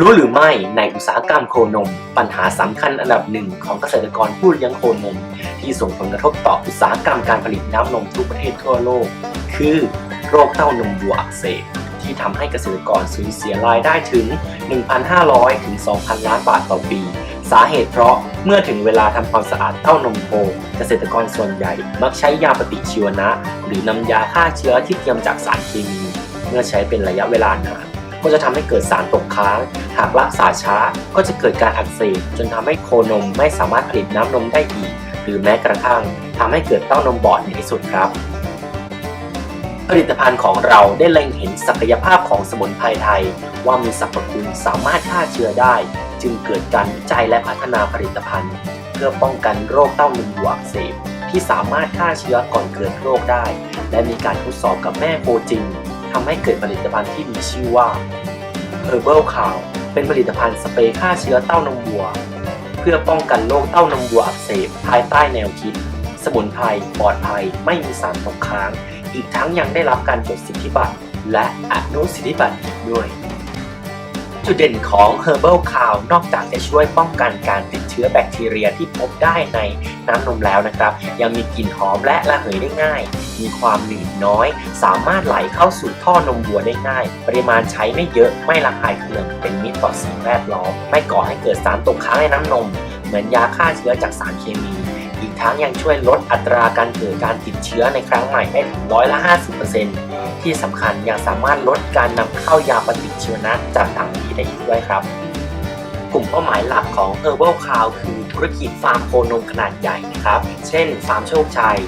รู้หรือไม่ในอุตสาหกรรมโคนม ปัญหาสำคัญอันดับหนึ่งของเกษตรกรผู้เลี้ยงโคนม ที่ส่งผลกระทบต่ออุตสาหกรรมการผลิตน้ำนมทุกประเทศทั่วโลก คือโรคเต้านมวัวอักเสบที่ทำให้เกษตรกรสูญเสียรายได้ถึง 1,500 ถึง 2,000 ล้านบาทต่อปี สาเหตุเพราะเมื่อถึงเวลาทำความสะอาดเต้านมโคเกษตรกรส่วนใหญ่มักใช้ยาปฏิชีวนะ หรือนำยาฆ่าเชื้อที่เตรียมจากสารเคมี เมื่อใช้เป็นระยะเวลานาน ก็จะทำให้เกิดสารตกค้าง หากรักษาช้าก็จะเกิดการอักเสบจนทำให้โคนมไม่สามารถผลิตน้ำนมได้อีก หรือแม้กระทั่งทำให้เกิดเต้านมบอดในที่สุดครับ ผลิตภัณฑ์ของเราได้เล็งเห็นศักยภาพของสมุนไพรไทย ว่ามีสรรพคุณสามารถฆ่าเชื้อได้ จึงเกิดการวิจัยและพัฒนาผลิตภัณฑ์ เพื่อป้องกันโรคเต้านมวัวอักเสบที่สามารถฆ่าเชื้อก่อนเกิดโรคได้ และมีการทดสอบกับแม่โคจริง ทำให้เกิดผลิตภัณฑ์ที่มีชื่อว่า Herbal Cow เป็นผลิตภัณฑ์สเปรย์ฆ่าเชื้อเต้านมวัว เพื่อป้องกันโรคเต้านมวัวอักเสบภายใต้แนวคิด สมุนไพรปลอดภัยไม่มีสารตกค้าง อีกทั้งยังได้รับการจดสิทธิบัตรและอนุสิทธิบัตรอีกด้วย จุดเด่นของ Herbal Cow นอกจากจะช่วยป้องกันการติดเชื้อแบคทีเรียที่พบได้ในน้ำนมแล้วนะครับ ยังมีกลิ่นหอมและระเหยได้ง่าย มีความหนืดน้อย สามารถไหลเข้าสู่ท่อนมวัวได้ง่าย ปริมาณใช้ไม่เยอะไม่ระคายเคืองเป็นมิตรต่อสิ่งแวดล้อมไม่ก่อให้เกิดสารตกค้างในน้ำนม เหมือนยาฆ่าเชื้อจากสารเคมี อีกทั้งยังช่วยลดอัตราการเกิดการติดเชื้อในครั้งใหม่ได้ถึงร้อยละ50%ที่สำคัญยังสามารถลดการนำเข้ายาปฏิชีวนะจากต่างประเทศได้อีกด้วยครับกลุ่มเป้าหมายหลักของ Herbal Cow คือธุรกิจฟาร์มโคนมขนาดใหญ่นะครับ เช่น ฟาร์มโชคชัย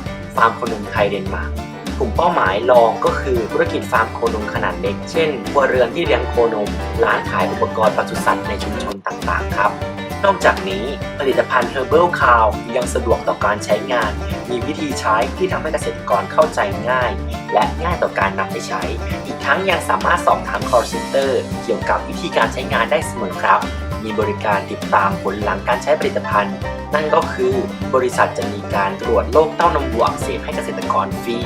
าร์มโคนมไทยเดนมาร์กกลุ่มเป้าหมายรองก็คือธุรกิจฟาร์มโคนมขนาดเล็ก เช่นครัวเรือนที่เลี้ยงโคนม ร้านขายอุปกรณ์ปศุสัตว์ในชุมชนต่างๆ ครับ นอกจากนี้ผลิตภัณฑ์ Herbal Cow ยังสะดวกต่อการใช้งาน มีวิธีใช้ที่ทำให้เกษตรกรเข้าใจง่าย และง่ายต่อการนำไปใช้ อีกทั้งยังสามารถสอบถาม call center เกี่ยวกับวิธีการใช้งานได้เสมอครับ มีบริการติดตามผลหลังการใช้ผลิตภัณฑ์ นั่นก็คือบริษัทจะมีการตรวจโรคเต้านมวัวกเสบให้เกษตรกรฟรี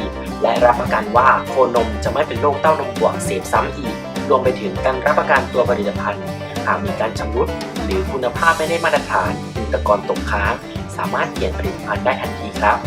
และรับประกันว่าโคนมจะไม่เป็นโรคเต้านมวัวกเสบซ้ำอีก รวมไปถึงการรับประกันตัวผลิตภัณฑ์หากมีการชำรุดหรือคุณภาพไม่ได้มาตรฐานหรือตะกอนตกค้าง สามารถเปลี่ยนผลิตภัณฑ์ได้ทันทีครับ